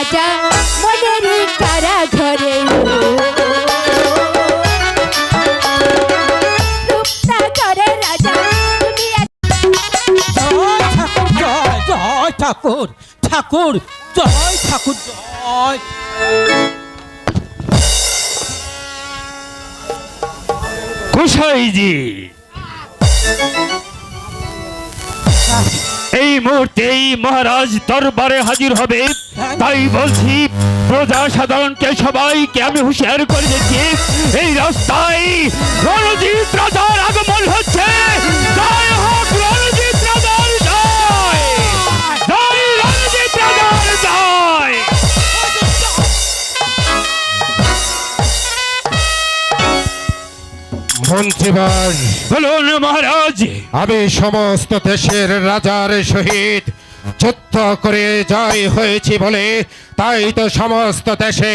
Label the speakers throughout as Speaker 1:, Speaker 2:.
Speaker 1: রাজা মনেরই কারা ঘরে রূপসাগরের রাজা তুমি এক
Speaker 2: জয় ঠাকুর ঠাকুর জয় ঠাকুর জয়।
Speaker 3: গোসাইজি এই মুহূর্তে এই মহারাজ দরবারে হাজির হবে। তাই বলছি প্রজা সাধারণকে সবাইকে আমি হুঁশিয়ার করে দিচ্ছি, এই রাস্তায় রণজিৎ রাজার আগমন হচ্ছে।
Speaker 4: মন্ত্রীবার
Speaker 3: বলুন মহারাজ।
Speaker 4: আমি সমস্ত দেশের রাজার সহিত যুদ্ধ করে জয় হয়েছি বলে তাই তো সমস্ত দেশে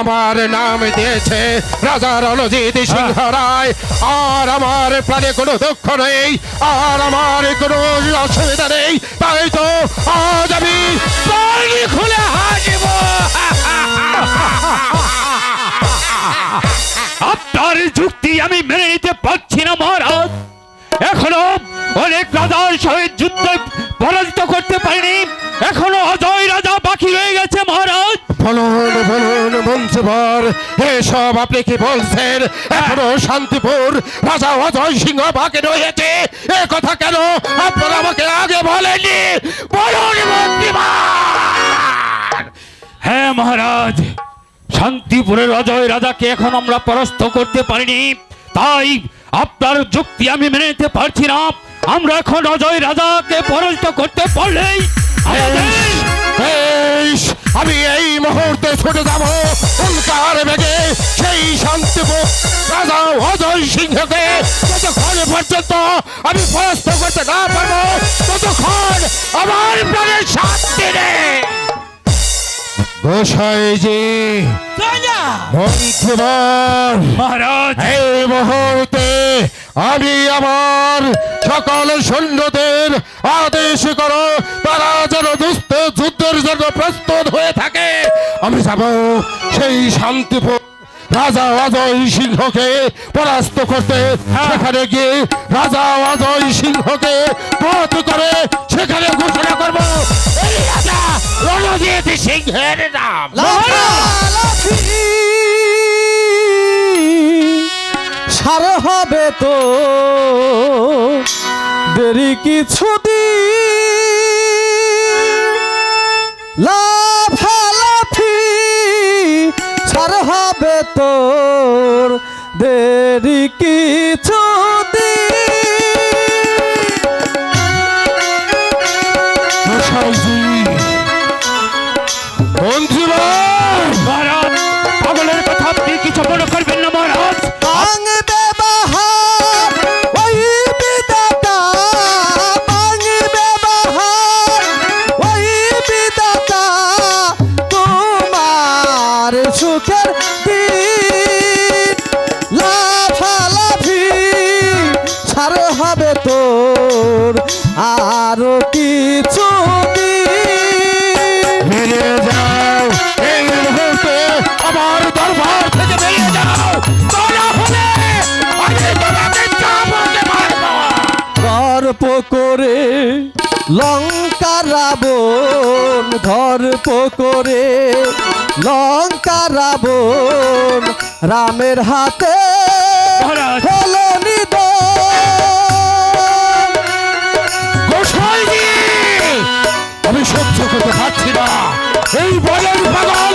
Speaker 4: আমার নাম দিয়েছে রাজা রণজিৎ সিংহ রায়। আর আমার প্রাণে কোনো দুঃখ নেই আর আমার কোনো অসুবিধা নেই তাই তো আজ আমি
Speaker 3: আপনার যুক্তি আমি মেনে নিতে পারছি না মহারাজ। এখনও অনেক রাজার সহিত যুদ্ধ পরাজিত করতে পারিনি। এখনও অজয় রাজা বাকি রয়ে গেছে মহারাজ।
Speaker 4: বলুন বলুন মন্ত্রীবর এসব আপনি কি বলছেন? এখনও শান্তিপুর রাজা অজয় সিংহ বাকি রয়েছে। এ কথা কেন আপনারা আমাকে আগে বলুন মন্ত্রীবর
Speaker 3: হ্যাঁ মহারাজ। শান্তিপুরের অজয় রাজাকে এখন আমরা পরাস্ত করতে পারিনি। তাই আপনার যুক্তি আমি মেনে নিতে পারছি না। আমরা এখন অজয় রাজাকে পরাজিত করতে পারলেই
Speaker 4: আমি এই মুহূর্তে ছুটে যাব উল্কার বেগে। সেই শান্তিপুর রাজা অজয় সিংহকে যতক্ষণ পর্যন্ত আমি পরাস্ত করতে না পারব, ততক্ষণ আমার প্রাণের শান্তি নেই গোসাইজি
Speaker 2: জয়া
Speaker 4: মন্ত্রীবর
Speaker 3: মহারাজ!
Speaker 4: এই মুহূর্তে আমি আমার সকল সৈন্যদের আদেশ করো তারা যেন দুস্থ যুদ্ধের জন্য প্রস্তুত হয়ে থাকে। আমি যাব সেই শান্তিপুর রাজা অজয় সিংহকে পরাস্ত করতে সেখানে গিয়ে রাজা অজয় সিংহকে পথ করে সেখানে ঘোষণা করব। এই রাজা রণজিৎ সিংহের নাম।
Speaker 5: সার হবে তো দেরি কিছু লাফালাফি সার হবে তোর দেরি কিছু
Speaker 3: পাগলের কথা আপনি কিছু মনে
Speaker 5: গর্ব করে লঙ্কা রাবণ রামের হাতে। হলো
Speaker 4: আমি সহ্য করতে পারছি না। এই বলের পাগল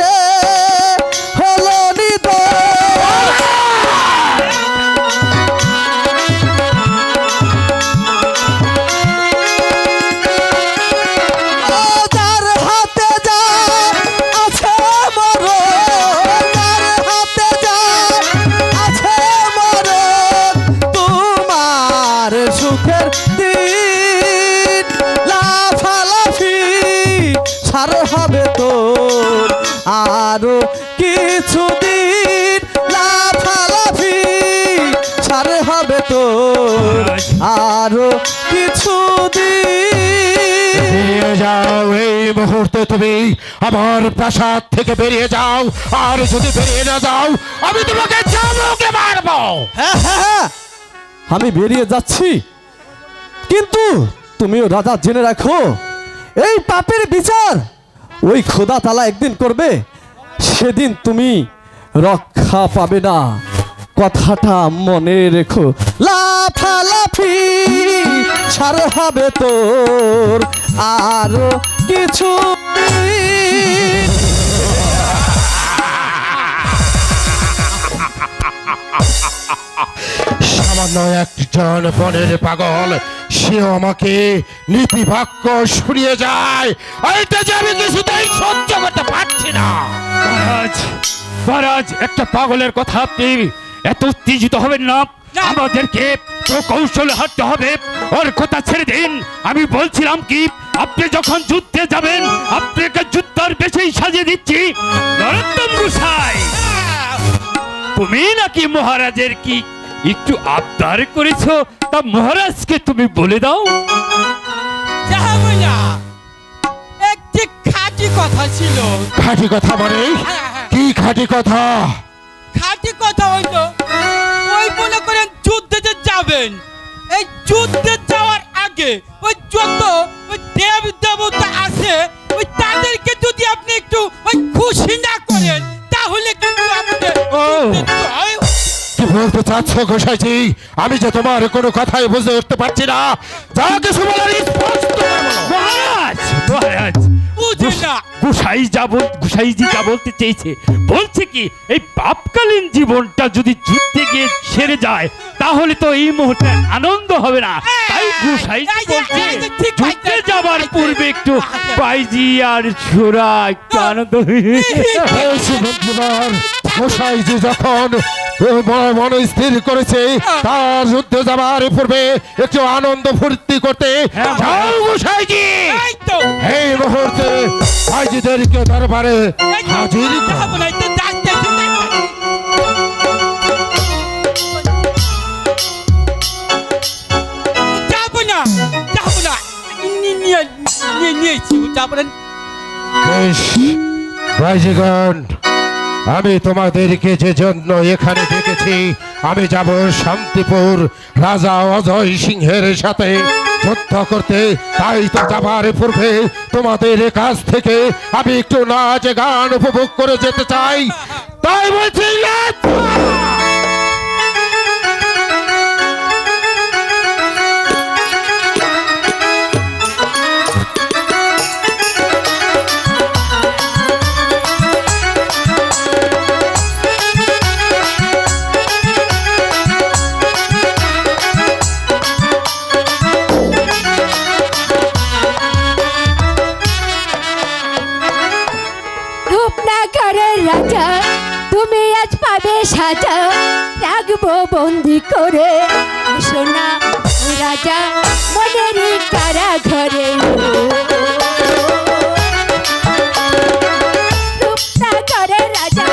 Speaker 5: আরও কিছুদিন লাফালাফি সার হবে তো আরও কিছুদিন।
Speaker 4: যাও এই মুহূর্তে তুমি আমার প্রাসাদ থেকে বেরিয়ে যাও। আর যদি বেরিয়ে না যাও আমি তোমাকে চামুকে মারবো।
Speaker 5: হ্যাঁ হ্যাঁ হ্যাঁ। আমি বেরিয়ে যাচ্ছি। কিন্তু তুমিও রাজা জেনে রাখো এই পাপের বিচার ওই খোদা তালা একদিন করবে। সেদিন তুমি রক্ষা পাবে না কথাটা মনে রেখো লাফালাফি সার হবে তোর আরও কিছু।
Speaker 4: সামান্য একজন বনের পাগল সেও আমাকে নীতি বাক্য শুনিয়ে যায়। এইটা যে আমি কিছুতেই সহ্য করতে পারছি না।
Speaker 3: মহারাজ মহারাজ একটা পাগলের কথা আপনি এত উত্তেজিত হবেন না? আমাদেরকে তো কৌশলে হাঁটতে হবে। ওর কথা ছেড়ে দিন। আমি বলছিলাম কি আপনি যখন যুদ্ধে যাবেন আপনাকে যুদ্ধের বেশি সাজিয়ে দিচ্ছি। নরোত্তম গোসাই। তুমি নাকি মহারাজের কি একটু আবদার করেছ তা মহারাজকে তুমি বলে দাও।
Speaker 2: একটি খাঁটি কথা ছিল।
Speaker 4: খাঁটি কথা মানে?
Speaker 2: হ্যাঁ, হ্যাঁ।
Speaker 4: কি খাঁটি কথা?
Speaker 2: খাঁটি কথা হইল ওই মনে করেন যুদ্ধে যে যাবেন এই যুদ্ধে যাওয়ার আগে ওই যত ওই দেব দেবতা আছে ওই তাদেরকে যদি আপনি একটু ওই খুশি না
Speaker 4: বলতে চাচ্ছ গোসাইজি আমি যে তোমার কোনো কথাই বুঝতে উঠতে পারছি না। যা কিছু বলার স্পষ্ট।
Speaker 3: গুসাই যা বল গুসাইজি যা বলতে চেয়েছে বলছে কি এই পাপকালীন জীবনটা যদি যুদ্ধে গিয়ে সেরে যায় তাহলে তো এই মুহূর্তে আনন্দ হবে না তাই গুসাই
Speaker 2: এই
Speaker 3: বলছে যুদ্ধে যাবার পূর্বে একটু বাইজি আর ছোড়া একটু আনন্দ
Speaker 4: গোসাইজি যখন মনে মনে স্থির করেছে তার যুদ্ধে যাবার পূর্বে একটু আনন্দ ফুর্তি করতে
Speaker 3: হ্যাঁ,
Speaker 4: গোসাইজি
Speaker 2: এই
Speaker 4: মুহূর্তে ভাইজিদেরকে দরবারে হাজির আমি তোমাদেরকে যে জন্য এখানে ডেকেছি, আমি যাব শান্তিপুর রাজা অজয় সিংহের সাথে। যুদ্ধ করতে, তাই তো যাবার পূর্বে তোমাদের কাছ থেকে আমি একটু নাচ গান উপভোগ করে যেতে চাই। তাই বলছি না
Speaker 1: করে রাজা, তুমি আজ পাবে সাজা। রাখব বন্দি করে সোনা রাজা, মনের কারা ঘরে রূপটা রাজা